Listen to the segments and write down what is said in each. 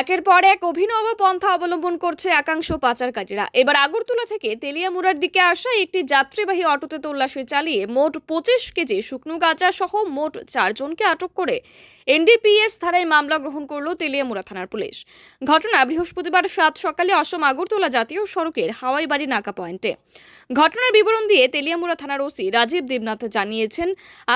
একের পর এক অভিনব পন্থা অবলম্বন করছে একাংশ পাচারকারীরা। এবার আগরতলা থেকে তেলিয়ামুড়ার দিকে আসা একটি যাত্রীবাহী অটোতে তল্লাশি চালিয়ে মোট পঁচিশ কেজি শুকনো গাঁজা সহ মোট চারজনকে আটক করে এনডিপিএস ধারায় মামলা গ্রহণ করল তেলিয়ামুড়া থানার পুলিশ। ঘটনা বৃহস্পতিবার সাত সকালে অসম আগরতলা জাতীয় সড়কের হাওয়াইবাড়ি নাকা পয়েন্টে। ঘটনার বিবরণ দিয়ে তেলিয়ামুড়া থানার ওসি রাজীব দেবনাথ জানিয়েছেন,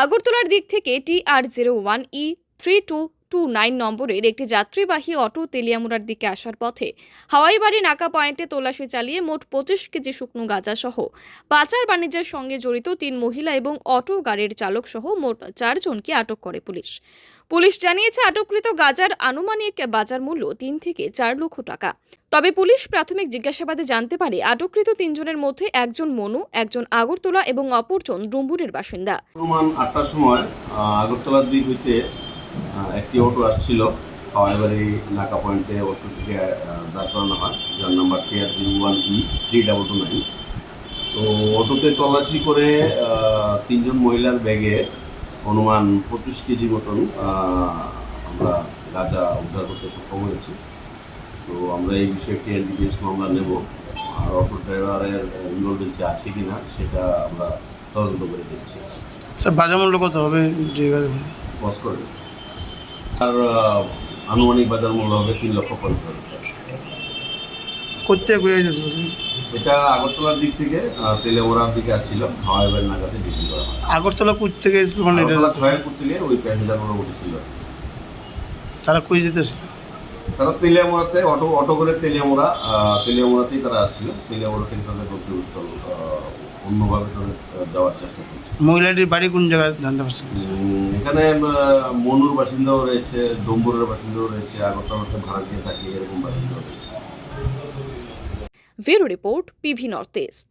আগরতলার দিক থেকে T R zero one E three two two nine নম্বরের একটি যাত্রীবাহী অটো তেলিয়ামুড়ার দিকে আসার পথে হাওয়াইবাড়ি নাকা পয়েন্টে তল্লাশি চালিয়ে মোট পঁচিশ কেজি শুকনো গাঁজা সহ পাচার বাণিজ্যের সঙ্গে জড়িত তিন মহিলা এবং অটো গাড়ির চালক সহ মোট চারজনকে আটক করে পুলিশ। পুলিশ জানিয়েছে, আটককৃত গাজার আনুমানিক বাজার মূল্য তিন থেকে চার লক্ষ টাকা। তবে পুলিশ প্রাথমিক জিজ্ঞাসাবাদে জানতে পারে, আটককৃত তিনজনের মধ্যে একজন মনু, একজন আগরতলা এবং অপরজন ডুম্বুরের বাসিন্দা। অনুমান আটটার সময় আগরতলার দিক হইতে একটি অটো আসছিল হাওয়াইবাড়ি নাকা পয়েন্টে অটো থেকে দাঁড় করানো হয়। যার number TR zero one E three double two nine তো অটোতে তল্লাশি করে তিনজন মহিলার ব্যাগে অনুমান পঁচিশ কেজি মতন আমরা গাঁজা উদ্ধার করতে সক্ষম হয়েছি। তো আমরা এই বিষয়ে একটি এনডিপিএস মামলা নেব। আর অটো ড্রাইভারের ইনভলভেন্সি আছে কি না সেটা আমরা তদন্ত করে দেখছি। স্যার বাজার মূল্য কত হবে? গাড়ি- পজ করবে আর আহ, আনুমানিক বাজার মূল্য হবে তিন লক্ষ পঞ্চাশ হাজার যাচ্ছে এটা আগরতলার দিক থেকে তেলেমোড়ার দিকে আসছিল হাওয়াইবার নাগাতে বিক্রি করা হয় আগরতলা কোথ থেকে মানে আগরতলা থেকে ওই প্যাসেঞ্জারগুলো উঠেছিল তারা কই যেতেছে তারা তেলিয়ামোড়াতে অটো অটো করে তেলিয়ামোড়া তেলিয়ামোড়াতেই তারা আসছিল। তেলিয়ামোড়া থেকে তাদের গন্তব্যস্থল অন্যভাবে তাদের যাওয়ার চেষ্টা করছে মহিলাটির বাড়ি কোন জায়গায় জানতে পারছেন? উম, এখানে আহ, মনুর বাসিন্দাও রয়েছে ডম্বুরের বাসিন্দাও রয়েছে আগরতলাতে ভাড়া দিয়ে থাকে এরকম বাসিন্দাও রয়েছে। Bureau report PV north east.